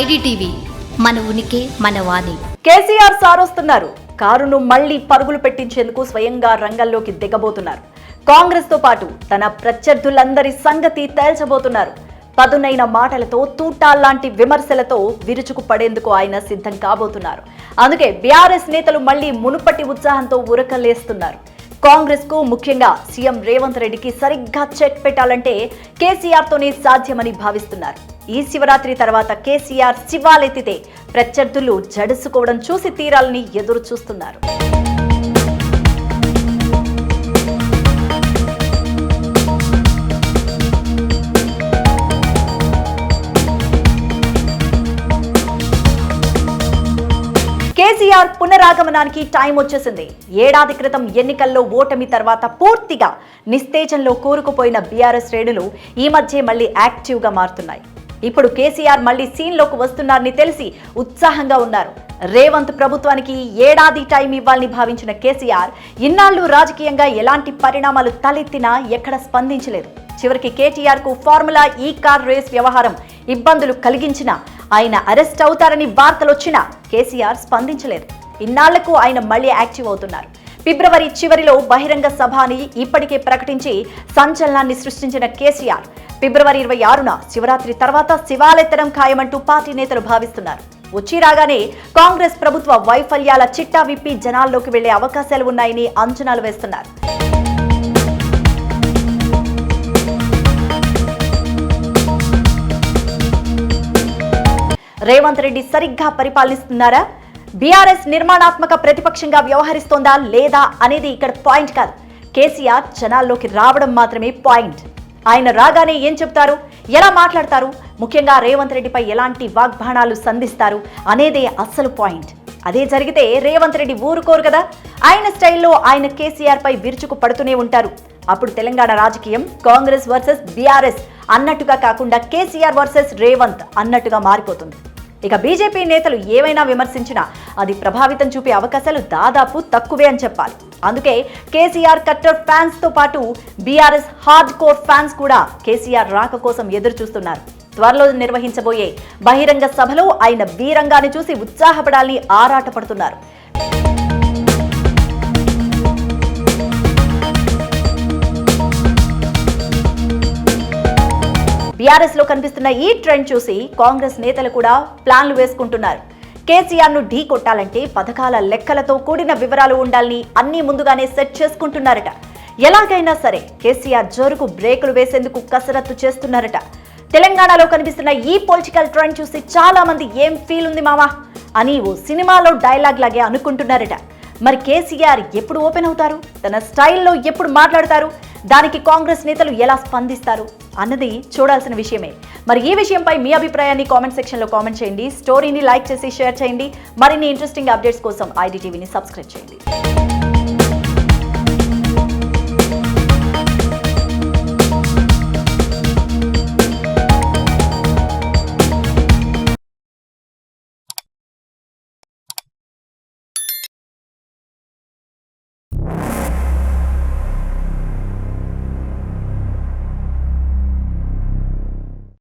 IDTV మన ఉనికి మన వాణి. కేసీఆర్ సారొస్తున్నారు కారును మళ్ళీ పరుగులు పెట్టించేందుకు స్వయంగా రంగంలోకి దిగబోతున్నారు. కాంగ్రెస్తో పాటు తన ప్రత్యర్థులందరి సంగతి తేల్చబోతున్నారు. పదునైన మాటలతో తూటాల్లాంటి విమర్శలతో విరుచుకు పడేందుకు ఆయన సిద్ధం కాబోతున్నారు. అందుకే బీఆర్ఎస్ నేతలు మళ్ళీ మునుపటి ఉత్సాహంతో ఉరకలేస్తున్నారు. కాంగ్రెస్కు ముఖ్యంగా సీఎం రేవంత్ రెడ్డికి సరిగ్గా చెక్ పెట్టాలంటే కేసీఆర్ తోనే సాధ్యమని భావిస్తున్నారు. ఈ శివరాత్రి తర్వాత కేసీఆర్ శివాలెత్తితే ప్రత్యర్థులు జడుసుకోవడం చూసి తీరాలని ఎదురు చూస్తున్నారు. కేసీఆర్ పునరాగమనానికి టైం వచ్చేసింది. ఏడాది క్రితం ఎన్నికల్లో ఓటమి తర్వాత పూర్తిగా నిస్తేజంలో కూరుకుపోయిన బీఆర్ఎస్ శ్రేణులు ఈ మధ్య మళ్ళీ యాక్టివ్గా మారుతున్నాయి. ఇప్పుడు కేసీఆర్ మళ్ళీ సీన్లోకి వస్తున్నారని తెలిసి ఉత్సాహంగా ఉన్నారు. రేవంత్ ప్రభుత్వానికి ఏడాది టైం ఇవ్వాలని భావించిన కేసీఆర్ ఇన్నాళ్ళు రాజకీయంగా ఎలాంటి పరిణామాలు తలెత్తినా ఎక్కడ స్పందించలేదు. చివరికి కేటీఆర్కు ఫార్ములా ఈ కార్ రేస్ వ్యవహారం ఇబ్బందులు కలిగించిన ఆయన అరెస్ట్ అవుతారని వార్తలు వచ్చినా కేసీఆర్ స్పందించలేదు. ఇన్నాళ్ళకు ఆయన మళ్ళీ యాక్టివ్ అవుతున్నారు. ఫిబ్రవరి చివరిలో బహిరంగ సభ అని ఇప్పటికే ప్రకటించి సంచలనాన్ని సృష్టించిన కేసీఆర్. ఫిబ్రవరి ఇరవై ఆరున శివరాత్రి తర్వాత శివాలెత్తడం ఖాయమంటూ పార్టీ నేతలు భావిస్తున్నారు. వచ్చి రాగానే కాంగ్రెస్ ప్రభుత్వ వైఫల్యాల చిట్టా విప్పి జనాల్లోకి వెళ్ళే అవకాశాలు ఉన్నాయని అంచనాలు వేస్తున్నారు. రేవంత్ రెడ్డి సరిగ్గా పరిపాలిస్తున్నారా? బీఆర్ఎస్ నిర్మాణాత్మక ప్రతిపక్షంగా వ్యవహరిస్తోందా లేదా అనేది ఇక్కడ పాయింట్ కాదు. కేసీఆర్ జనాల్లోకి రావడం మాత్రమే పాయింట్. ఆయన రాగానే ఏం చెప్తారు? ఎలా మాట్లాడతారు? ముఖ్యంగా రేవంత్ రెడ్డిపై ఎలాంటి వాగ్బాణాలు సంధిస్తారు అనేదే అసలు పాయింట్. అదే జరిగితే రేవంత్ రెడ్డి ఊరుకోరు కదా? ఆయన స్టైల్లో ఆయన కేసీఆర్ పై విరుచుకు పడుతూనే ఉంటారు. అప్పుడు తెలంగాణ రాజకీయం కాంగ్రెస్ వర్సెస్ బీఆర్ఎస్ అన్నట్టుగా కాకుండా కేసీఆర్ వర్సెస్ రేవంత్ అన్నట్టుగా మారిపోతుంది. ఇక బీజేపీ నేతలు ఏవైనా విమర్శించినా అది ప్రభావితం చూపే అవకాశాలు దాదాపు తక్కువే అని చెప్పాలి. అందుకే కేసీఆర్ కట్టర్ ఫ్యాన్స్తో పాటు బీఆర్ఎస్ హార్డ్ కోర్ ఫ్యాన్స్ కూడా కేసీఆర్ రాక కోసం ఎదురు చూస్తున్నారు. త్వరలో నిర్వహించబోయే బహిరంగ సభలో ఆయన వీరంగాన్ని చూసి ఉత్సాహపడాలని ఆరాటపడుతున్నారు. బీఆర్ఎస్లో కనిపిస్తున్న ఈ ట్రెండ్ చూసి కాంగ్రెస్ నేతలు కూడా ప్లాన్లు వేసుకుంటున్నారు. కేసీఆర్ను ఢీ కొట్టాలంటే పథకాల లెక్కలతో కూడిన వివరాలు ఉండాలని అన్ని ముందుగానే సెట్ చేసుకుంటున్నారట. ఎలాగైనా సరే కేసీఆర్ జోరుకు బ్రేకులు వేసేందుకు కసరత్తు చేస్తున్నారట. తెలంగాణలో కనిపిస్తున్న ఈ పొలిటికల్ ట్రెండ్ చూసి చాలా మంది ఏం ఫీల్ ఉంది మావా అని ఓ సినిమాలో డైలాగ్ లాగే అనుకుంటున్నారట. మరి కేసీఆర్ ఎప్పుడు ఓపెన్ అవుతారు? తన స్టైల్లో ఎప్పుడు మాట్లాడతారు? దానికి కాంగ్రెస్ నేతలు ఎలా స్పందిస్తారు అన్నది చూడాల్సిన విషయమే. మరి ఈ విషయంపై మీ అభిప్రాయాన్ని కామెంట్ సెక్షన్లో కామెంట్ చేయండి. స్టోరీని లైక్ చేసి షేర్ చేయండి. మరిన్ని ఇంట్రెస్టింగ్ అప్డేట్స్ కోసం ఐడి టీవీని సబ్స్క్రైబ్ చేయండి.